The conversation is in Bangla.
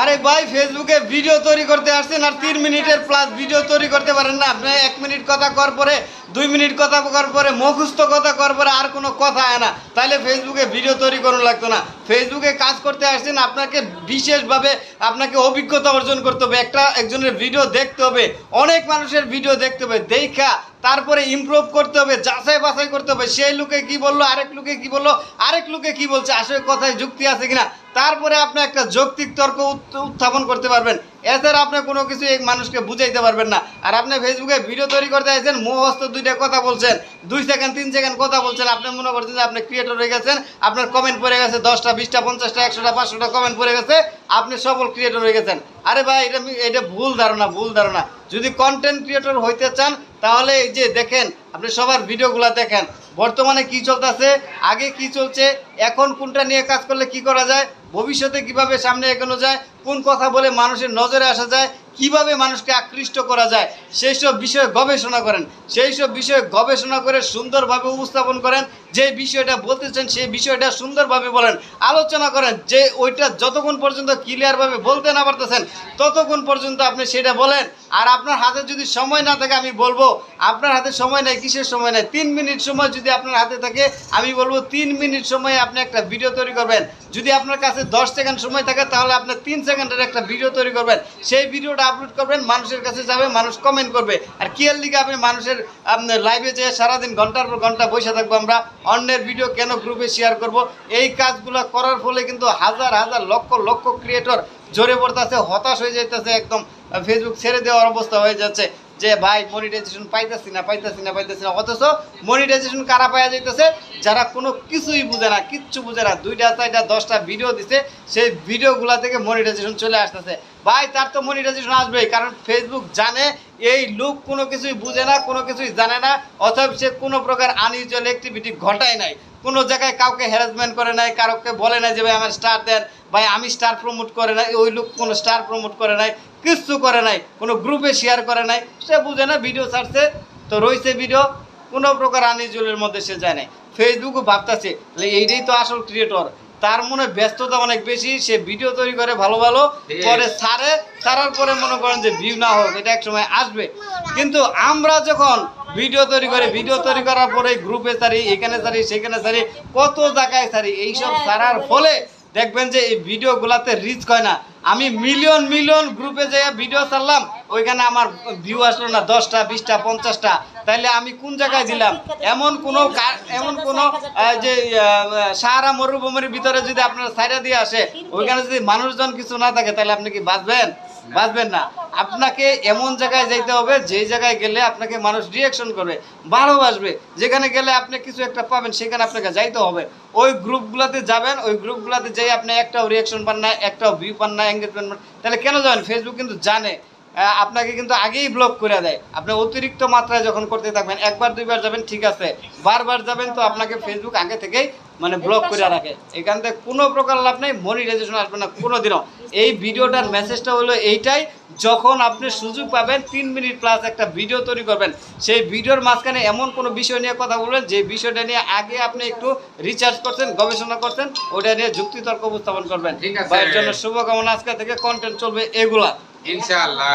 আরে ভাই ফেসবুকে ভিডিও তৈরি করতে আসছেন আর তিন মিনিটের প্লাস ভিডিও তৈরি করতে পারেন না। আপনি এক মিনিট কথা কর পরে, দুই মিনিট কথা কর পরে, মুখস্থ কথা কর পরে আর কোনো কথা আয় না। তাহলে ফেসবুকে ভিডিও তৈরি করুন লাগতো না। ফেসবুকে কাজ করতে আসছেন, আপনাকে বিশেষভাবে আপনাকে অভিজ্ঞতা অর্জন করতে হবে। একটা একজনের ভিডিও দেখতে হবে, অনেক মানুষের ভিডিও দেখতে হবে। দেখা, তারপরে ইমপ্রুভ করতে হবে, যাচাই বাছাই করতে হবে। সেই লোকে কি বলল, আরেক লোকে কি বলল, আরেক লোকে কি বলছে, আসলে কথায় যুক্তি আছে কিনা? তারপরে আপনি একটা যৌক্তিক তর্ক উত্থাপন করতে পারবেন। এছাড়া আপনি কোনো কিছু এই মানুষকে বুঝাইতে পারবেন না। আর আপনি ফেসবুকে ভিডিও তৈরি করতে আসছেন মুখস্থ দুইটা কথা বলছেন, দুই সেকেন্ড, তিন সেকেন্ড কথা বলছেন, আপনি মনে করছেন যে আপনি ক্রিয়েটর হয়ে গেছেন, আপনার কমেন্ট পড়ে গেছে দশটা, বিশটা, পঞ্চাশটা, একশোটা, পাঁচশোটা কমেন্ট পড়ে গেছে, আপনি সফল ক্রিয়েটর হয়ে গেছেন। আরে ভাই, এটা এটা ভুল ধারণা ভুল ধারণা। যদি কন্টেন্ট ক্রিয়েটর হইতে চান, তাহলে এই যে দেখেন, আপনি সবার ভিডিওগুলো দেখেন। বর্তমানে কি চলতেছে, আগে কি চলছে, এখন কোনটা নিয়ে কাজ করলে কি করা যায় ভবিষ্যতে কীভাবে সামনে এগোনো যায় কোন কথা বলে মানুষের নজরে আসা যায় কীভাবে মানুষকে আকৃষ্ট করা যায়, সেই সব বিষয়ে গবেষণা করেন। সেই সব বিষয়ে গবেষণা করে সুন্দরভাবে উপস্থাপন করেন। যে বিষয়টা বলতেছেন, সেই বিষয়টা সুন্দরভাবে বলেন। আলোচনা করেন যে ওইটা যতক্ষণ পর্যন্ত ক্লিয়ারভাবে বলতে না পারতেছেন, ততক্ষণ পর্যন্ত আপনি সেটা বলেন। আর আপনার হাতে যদি সময় না থাকে, আমি বলব, আপনার হাতে সময় নেই, কিসের সময় নেই? তিন মিনিট সময় যদি আপনার হাতে থাকে, আমি বলব তিন মিনিট সময়ে আপনি একটা ভিডিও তৈরি করবেন। যদি আপনার কাছে দশ সেকেন্ড সময় থাকে, তাহলে আপনি তিন সেকেন্ডের একটা ভিডিও তৈরি করবেন। সেই ভিডিওটা আপলোড করবেন, মানুষের কাছে যাবে, মানুষ কমেন্ট করবে। আর কি এর লিগে আপনি মানুষের লাইভে যেয়ে সারাদিন ঘণ্টার পর ঘণ্টা বসে থাকব আমরা, অন্যের ভিডিও কেন গ্রুপে শেয়ার করব? এই কাজগুলো করার ফলে কিন্তু হাজার হাজার, লক্ষ লক্ষ ক্রিয়েটর জোরে পড়তেছে, হতাশ হয়ে যাইতেছে, একদম ফেসবুক ছেড়ে দেওয়ার অবস্থা হয়ে যাচ্ছে যে, ভাই মনিটাইজেশন পাইতেছি না পাইতেছি না পাইতেছি না। অথচ মনিটাইজেশন কারা পাওয়া যাইতেছে? যারা কোনো কিছুই বুঝে না, কিচ্ছু বুঝে না, দুইটা, চারটা, দশটা ভিডিও দিছে, সেই ভিডিওগুলা থেকে মনিটাইজেশন চলে আসতেছে। ভাই, তার তো মনিটাইজেশন আসবেই, কারণ ফেসবুক জানে এই লোক কোনো কিছুই বুঝে না, কোনো কিছুই জানে না অথবা সে কোনো প্রকার আনইউজুয়াল অ্যাক্টিভিটি ঘটায় নাই। কোনো জায়গায় কাউকে হ্যারাসমেন্ট করে নাই, কারোকে বলে নাই যে, ভাই, আমার স্টার দেন, ভাই, আমি স্টার প্রমোট করে নাই। ওই লোক কোনো স্টার প্রমোট করে নাই, কিচ্ছু করে নাই, কোনো গ্রুপে শেয়ার করে নাই। সে বুঝে না ভিডিও ছাড়ছে, তো রয়েছে ভিডিও কোনো প্রকার আনইউজুয়ালের মধ্যে সে যায় নাই। ফেসবুকও ভাবতেছে এইটাই তো আসল ক্রিয়েটর তার মনে ব্যস্ততা অনেক বেশি সে ভিডিও তৈরি করে ভালো ভালো. পরে সারে সারার পরে মনে করেন যে ভিউ না হোক এটা এক সময় আসবে কিন্তু আমরা যখন ভিডিও তৈরি করে ভিডিও তৈরি করার পরে গ্রুপে সারি এখানে সারি সেখানে সারি কত জায়গায় সারি এইসব সারার ফলে দেখবেন যে এই ভিডিওগুলাতে রিচ হয় না আমি মিলিয়ন মিলিয়ন গ্রুপে যে ভিডিও চাললাম ওইখানে আমার ভিউ আসলো না দশটা বিশটা পঞ্চাশটা। তাইলে আমি কোন জায়গায় দিলাম? এমন কোন এমন কোন যে সারা সাহারা মরুভূমির ভিতরে যদি আপনার সাইডা দিয়ে আসে ওইখানে যদি মানুষজন কিছু না থাকে তাহলে আপনি কি বাঁচবেন? বাঁচবেন না। আপনাকে এমন জায়গায় যাইতে হবে, যে জায়গায় গেলে আপনাকে মানুষ রিয়াকশন করবে, ভালোবাসবে। যেখানে গেলে আপনি কিছু একটা পাবেন, সেখানে আপনাকে যাইতে হবে। ওই গ্রুপগুলোতে যাবেন, ওই গ্রুপগুলোতে যাই আপনি একটাও রিয়াকশন পান না, একটাও ভিউ পান না এঙ্গেজমেন্ট পান। তাহলে কেন যাবেন? ফেসবুক কিন্তু জানে। আপনাকে কিন্তু আগেই ব্লক করে দেয়। আপনি অতিরিক্ত মাত্রায় যখন করতে থাকবেন, একবার দুইবার যাবেন, ঠিক আছে। বারবার যাবেন তো আপনাকে ফেসবুক আগে থেকেই মানে ব্লক করে রাখে। এখান থেকে কোনো প্রকার লাভ নেই মনিটাইজেশন আসবে না কোনো দিনও এই ভিডিওটার মেসেজটা হলো এইটাই যখন আপনি সুযোগ পাবেন তিন মিনিট প্লাস একটা ভিডিও তৈরি করবেন। সেই ভিডিওর মাঝখানে এমন কোনো বিষয় নিয়ে কথা বলবেন যে বিষয়টা নিয়ে আগে আপনি একটু রিচার্জ করছেন গবেষণা করছেন ওটা নিয়ে যুক্তিতর্ক উপস্থাপন করবেন। ঠিক আছে। জন্য শুভকামনা আজকে থেকে কন্টেন্ট চলবে এগুলা। ইনশাআল্লাহ।